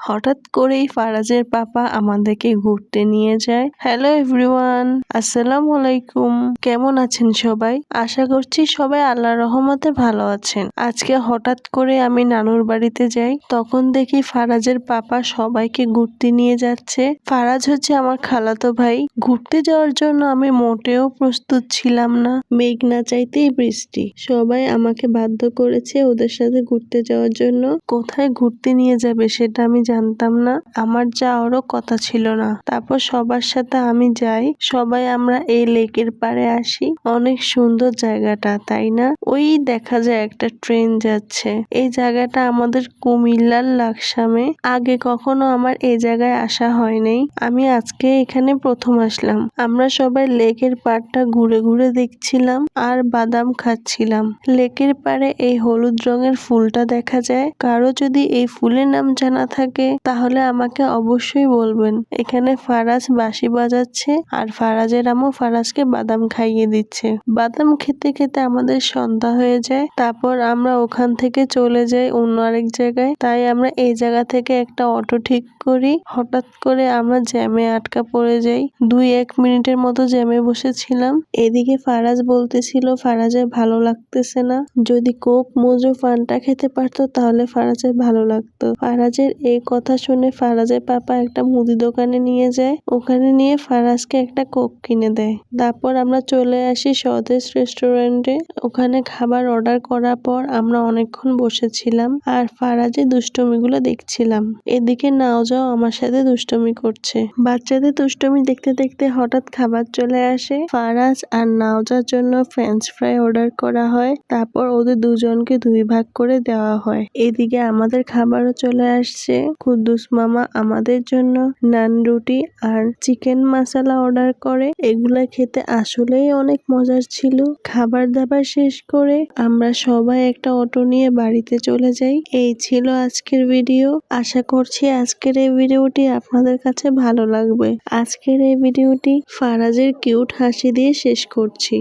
হঠাৎ করেই ফারাজের পাপা আমাদেরকে ঘুরতে নিয়ে যায়। হ্যালো এভরিওয়ান আসসালামু আলাইকুম। কেমন আছেন সবাই? আশা করছি সবাই আল্লাহ রহমতে ভালো আছেন। আজকে হঠাৎ করে আমি নানুর বাড়িতে যাই। তখন দেখি ফারাজের পাপা সবাইকে ঘুরতে নিয়ে যাচ্ছে। ফারাজ হচ্ছে আমার খালাতো ভাই। ঘুরতে যাওয়ার জন্য আমি মোটেও প্রস্তুত ছিলাম না। মেঘ না চাইতেই বৃষ্টি। সবাই আমাকে বাধ্য করেছে ওদের সাথে ঘুরতে যাওয়ার জন্য। কোথায় ঘুরতে নিয়ে যাবে সেটা আমি জানতাম না। আমার যাওয়ারও কথা ছিল না। তারপর সবার সাথে আমি যাই। সবাই আমরা এই লেকের পাড়ে আসি। অনেক সুন্দর জায়গাটা, তাই না? ওই দেখা যায় একটা ট্রেন যাচ্ছে। এই জায়গাটা আমাদের কুমিল্লার লাকসামে। আগে কখনো আমার এই জায়গায় আসা হয় নাই আমি আজকে এখানে প্রথম আসলাম। আমরা সবাই লেকের পাড়টা ঘুরে ঘুরে দেখছিলাম আর বাদাম খাচ্ছিলাম। লেকের পাড়ে এই হলুদ রঙের ফুলটা দেখা যায়। কারও যদি এই ফুলের নাম জানা থাকে তাহলে আমাকে অবশ্যই বলবেন। এখানে ফারাজ বাঁশি বাজাচ্ছে আর ফারাজের আমও ফারাজকে বাদাম খাইয়ে দিচ্ছে। বাদাম খেতে খেতে আমাদের সন্ধ্যা হয়ে যায়, তারপর আমরা ওখান থেকে চলে যাই অন্য আরেক জায়গায়। তাই আমরা এই জায়গা থেকে একটা অটো ঠিক করি। হঠাৎ করে আমরা জ্যামে আটকা পড়ে যাই। দুই এক মিনিটের মতো জ্যামে বসেছিলাম। এদিকে ফারাজ বলতেছিল, ফারাজের ভালো লাগতেছে না। যদি কোক মোজো ফানটা খেতে পারতো, তাহলে ফারাজের ভালো লাগতো। ফারাজের এই কথা শুনে ফারাজের পাপা একটা মুদি দোকানে নিয়ে যায়। ওখানে নিয়ে ফারাজকে একটা কোক কিনে দেয়। তারপর আমরা চলে আসি স্বদেশ রেস্টুরেন্টে। ওখানে খাবার অর্ডার করার পর আমরা অনেকক্ষণ বসেছিলাম আর ফারাজের দুষ্টমিগুলো দেখছিলাম। এদিকে নাও যাও আমার সাথে দুষ্টমি করছে। বাচ্চাদের দুষ্টমি দেখতে দেখতে হঠাৎ খাবার চলে আসে। ফারাজ আর নাওজার জন্য ফ্রেঞ্চ ফ্রাই অর্ডার করা হয়। তারপর ওদের দুজনকে দুই ভাগ করে দেওয়া হয়। এদিকে আমাদের খাবারও চলে আসছে। কুদ্দুস মামা আমাদের জন্য নান রুটি আর চিকেন মশলা অর্ডার করে। এগুলা খেতে আসলেই অনেক মজার ছিল। খাবার দাবার শেষ করে আমরা সবাই একটা অটো নিয়ে বাড়িতে চলে যাই। এই ছিল আজকের ভিডিও। আশা করছি আজকের এই ভিডিওটি আপনাদের কাছে ভালো লাগবে। আজকের এই ভিডিওটি ফারাজের কিউট হাসি দিয়ে শেষ করছি।